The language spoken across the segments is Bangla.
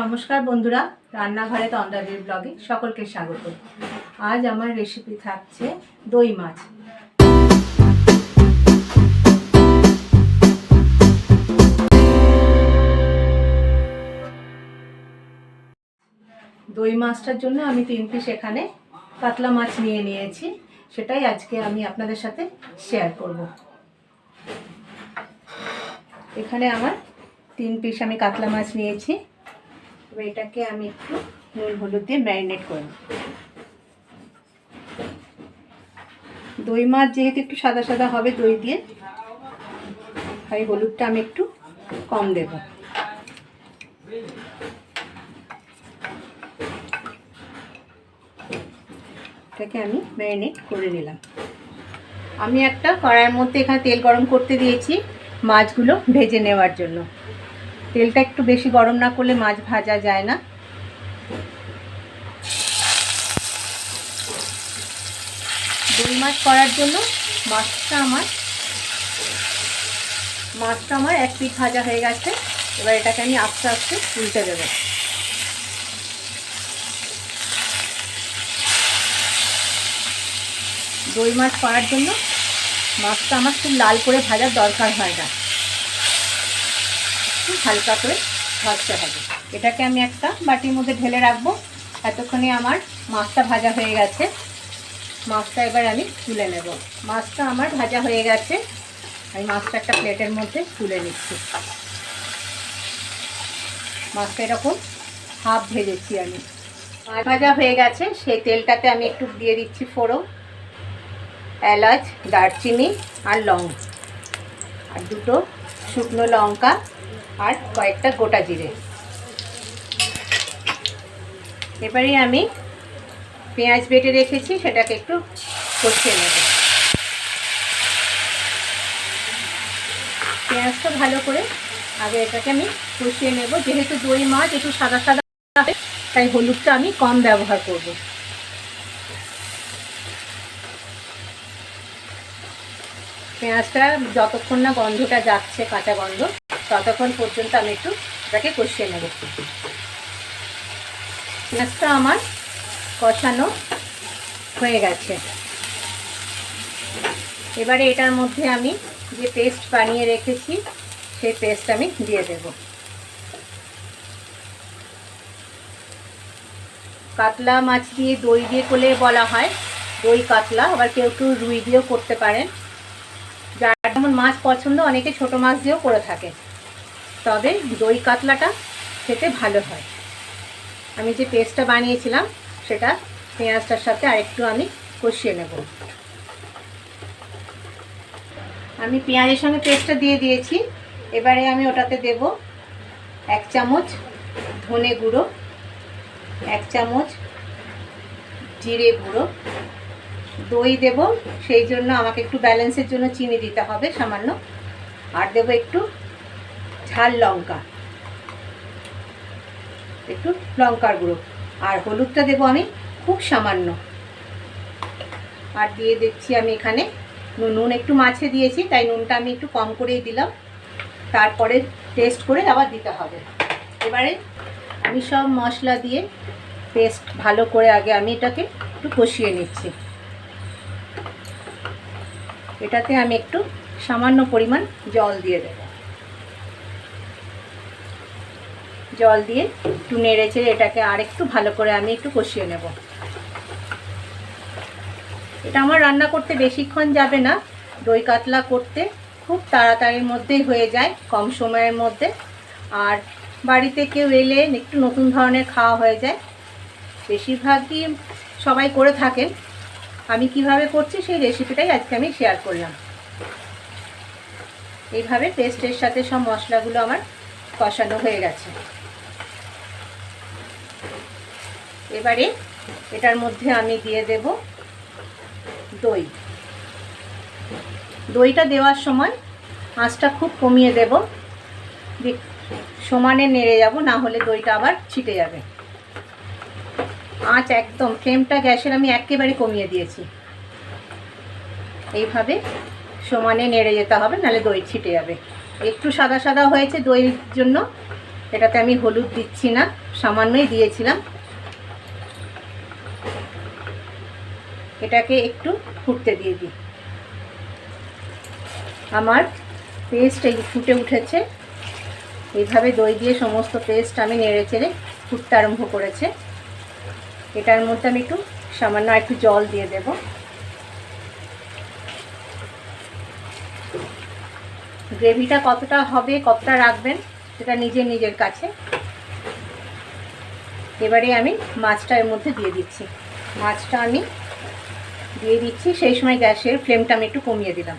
নমস্কার বন্ধুরা, রান্নাঘরে তন্দাদের ব্লগে সকলকে স্বাগত। আজ আমার রেসিপি থাকছে দই মাছ। দই মাছটার জন্য আমি তিন পিস এখানে কাতলা মাছ নিয়ে নিয়েছি, সেটাই আজকে আমি আপনাদের সাথে শেয়ার করব। এখানে আমার তিন পিস আমি কাতলা মাছ নিয়েছি। এবার এটাকে আমি একটু নুন, হলুদ দিয়ে ম্যারিনেট করে। দই মাছ যেহেতু একটু সাদা সাদা হবে দই দিয়ে, তাই হলুদটা আমি একটু কম দেব। এটাকে আমি ম্যারিনেট করে নিলাম। আমি একটা কড়াইয়ের মধ্যে এখানে তেল গরম করতে দিয়েছি মাছগুলো ভেজে নেওয়ার জন্য। তেলটা একটু বেশি গরম না করলে মাছ ভাজা যায় না। দই মাছ করার জন্য মাছটা আমার মাছটা আমার এক পিঠ ভাজা হয়ে গেছে। এবার এটাকে আমি আস্তে আস্তে উল্টে দেবো। দই মাছ করার জন্য মাছটা আমার খুব লাল করে ভাজার দরকার হয় না। একটু হালকা করে ভাজতে হবে। এটাকে আমি একটা বাটির মধ্যে ঢেলে রাখব। এতক্ষণে আমার মাছটা ভাজা হয়ে গেছে। মাছটা এবার আমি তুলে নেব। মাছটা আমার ভাজা হয়ে গেছে। আমি মাছটা একটা প্লেটের মধ্যে তুলে নিচ্ছি। মাছটা এরকম হাফ ভেজেছি আমি। মাছ ভাজা হয়ে গেছে। সেই তেলটাতে আমি একটু দিয়ে দিচ্ছি ফোড়ন, এলাচ, দারচিনি আর লং। আর দুটো শুকনো লঙ্কা আর কয়েকটা গোটা জিরে। এবারে আমি পেঁয়াজ বেটে রেখেছি, সেটাকে একটু কষিয়ে নেব। পেঁয়াজটা ভালো করে আগে এটাকে আমি কষিয়ে নেব। যেহেতু দই, মাছ একটু সাদা সাদা হবে, তাই হলুদটা আমি কম ব্যবহার করব। পেঁয়াজটা যতক্ষণ না গন্ধটা যাচ্ছে, কাঁচা গন্ধ ততক্ষণ পর্যন্ত আমি একটু এটাকে কষিয়ে নেব। পেঁয়াজটা আমার কষানো হয়ে গেছে। এবারে এটার মধ্যে আমি যে পেস্ট বানিয়ে রেখেছি, সেই পেস্ট আমি দিয়ে দেব। কাতলা মাছ দিয়ে দই দিয়ে করলে বলা হয় দই কাতলা, আবার কেউ কেউ রুই দিয়েও করতে পারেন। যার যেমন মাছ পছন্দ, অনেকে ছোট মাছ দিয়েও করে থাকে তবে দই কাতলাটা খেতে ভালো হয়। আমি যে পেস্টটা বানিয়েছিলাম, সেটা পেঁয়াজটার সাথে আরেকটু আমি কষিয়ে নেব। আমি পেঁয়াজের সঙ্গে পেস্টটা দিয়ে দিয়েছি। এবারে আমি ওটাতে দেব এক চামচ ধনে গুঁড়ো, এক চামচ জিরে গুঁড়ো। দই দেব, সেই জন্য আমাকে একটু ব্যালেন্সের জন্য চিনি দিতে হবে সামান্য। আর দেব একটু ঝাল লঙ্কা। একটু লঙ্কার গুঁড়ো। আর হলুদটা দেবো আমি, খুব সামান্য। আর দিয়ে দিচ্ছি আমি এখানে নুন। নুন একটু মাছে দিয়েছি, তাই নুনটা আমি একটু কম করেই দিলাম। তারপরে টেস্ট করে আবার দিতে হবে। এবারে আমি সব মশলা দিয়ে পেস্ট ভালো করে আগে আমি এটাকে একটু কষিয়ে নিচ্ছি। এটাতে আমি একটু সামান্য পরিমাণ জল দিয়ে দেব। জল দিয়ে একটু নেড়ে চেড়ে এটাকে আর একটু ভালো করে আমি একটু কষিয়ে নেব। এটা আমার রান্না করতে বেশিক্ষণ যাবে না, দই কাতলা করতে খুব তাড়াতাড়ির মধ্যেই হয়ে যায়, কম সময়ের মধ্যে। আর বাড়িতে কেউ এলে একটু নতুন ধরনের খাওয়া হয়ে যায়। বেশিরভাগই সবাই করে থাকেন। আমি কীভাবে করছি সেই রেসিপিটাই আজকে আমি শেয়ার করলাম। এইভাবে পেস্টের সাথে সব মশলাগুলো আমার কষানো হয়ে গেছে। এবারে এটার মধ্যে আমি দিয়ে দেব দই। দইটা দেওয়ার সময় আঁচটা খুব কমিয়ে দেব। সমানে নেড়ে যাব, না হলে দইটা আবার ছিটে যাবে। আঁচ একদম, ফ্লেমটা গ্যাসের আমি একেবারে কমিয়ে দিয়েছি। এইভাবে সমানে নেড়ে যেতে হবে, নাহলে দই ছিটে যাবে। একটু সাদা সাদা হয়েছে দইয়ের জন্য, এটাতে আমি হলুদ দিচ্ছি না, সামান্যই দিয়েছিলাম। এটাকে একটু ফুটতে দিয়ে দিই। আমার পেস্ট এই ফুটে উঠেছে, এইভাবে দই দিয়ে সমস্ত পেস্ট আমি নেড়ে চেড়ে ফুটতে আরম্ভ করেছে। এটার মধ্যে আমি একটু সামান্য একটু জল দিয়ে দেব। গ্রেভিটা কতটা হবে, কতটা রাখবেন, সেটা নিজের নিজের কাছে। এবারে আমি মাছটা এর মধ্যে দিয়ে দিচ্ছি। মাছটা আমি দিয়ে দিচ্ছি। সেই সময় গ্যাসের ফ্লেমটা আমি একটু কমিয়ে দিলাম।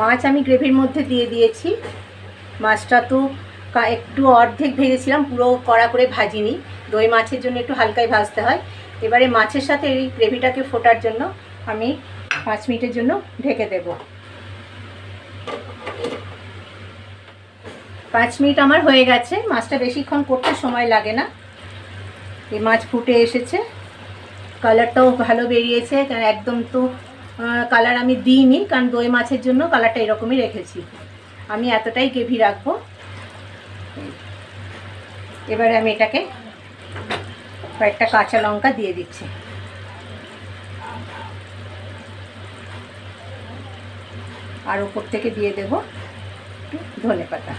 মাছ আমি গ্রেভির মধ্যে দিয়ে দিয়েছি। মাছটা তো একটু অর্ধেক ভেজেছিলাম, পুরো কড়া করে ভাজিনি। দই মাছের জন্য একটু হালকাই ভাজতে হয়। এবারে মাছের সাথে এই গ্রেভিটাকে ফোটার জন্য আমি পাঁচ মিনিটের জন্য ঢেকে দেব। পাঁচ মিনিট আমার হয়ে গেছে। মাছটা বেশিক্ষণ করতে সময় লাগে না। এই মাছ ফুটে এসেছে। কালারটাও ভালো বেরিয়েছে। কারণ একদম তো কালার আমি দিইনি, কারণ দই মাছের জন্য কালারটা এরকমই রেখেছি। আমি এতটাই গ্রেভি রাখব। এবারে আমি এটাকে কয়েকটা কাঁচা লঙ্কা দিয়ে দিচ্ছি। আর উপর থেকে দিয়ে দেব ধনে পাতা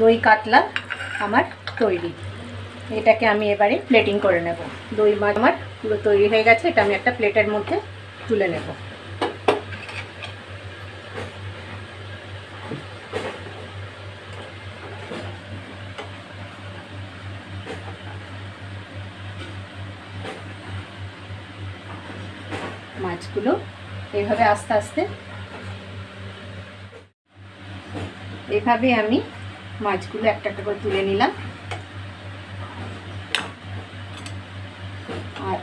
দই কাতলা আমার তৈরি। এটাকে আমি এবারে প্লেটিং করে নেব। দই মাছ আমার পুরো তৈরি হয়ে গেছে, এটা আমি একটা প্লেটের মধ্যে তুলে নেব। মাছগুলো এইভাবে আস্তে আস্তে এভাবে আমি মাছগুলো একটা একটা করে তুলে নিলাম। আর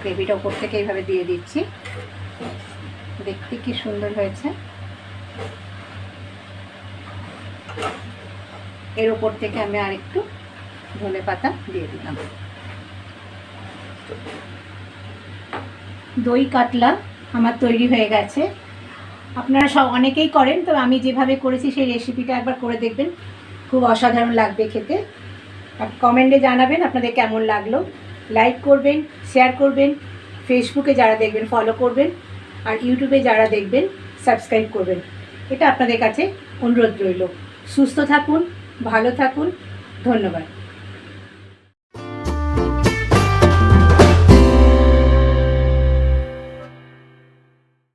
গ্রেভিটা ওপর থেকে এইভাবে দিয়ে দিচ্ছি। দেখতে কি সুন্দর হয়েছে। এর ওপর থেকে আমি আরেকটু ধনে পাতা দিয়ে দিলাম। দই কাতলা আমার তৈরি হয়ে গেছে। আপনারা সব অনেকেই করেন, তো আমি যেভাবে করেছি সেই রেসিপিটা একবার করে দেখবেন। খুব অসাধারণ লাগবে খেতে। কমেন্টে জানাবেন আপনাদের কেমন লাগল। লাইক করবেন শেয়ার করবেন ফেসবুকে যারা দেখবেন ফলো করবেন, আর ইউটিউবে যারা দেখবেন সাবস্ক্রাইব করবেন। এটা আপনাদের কাছে অনুরোধ রইল। সুস্থ থাকুন, ভালো থাকুন। ধন্যবাদ।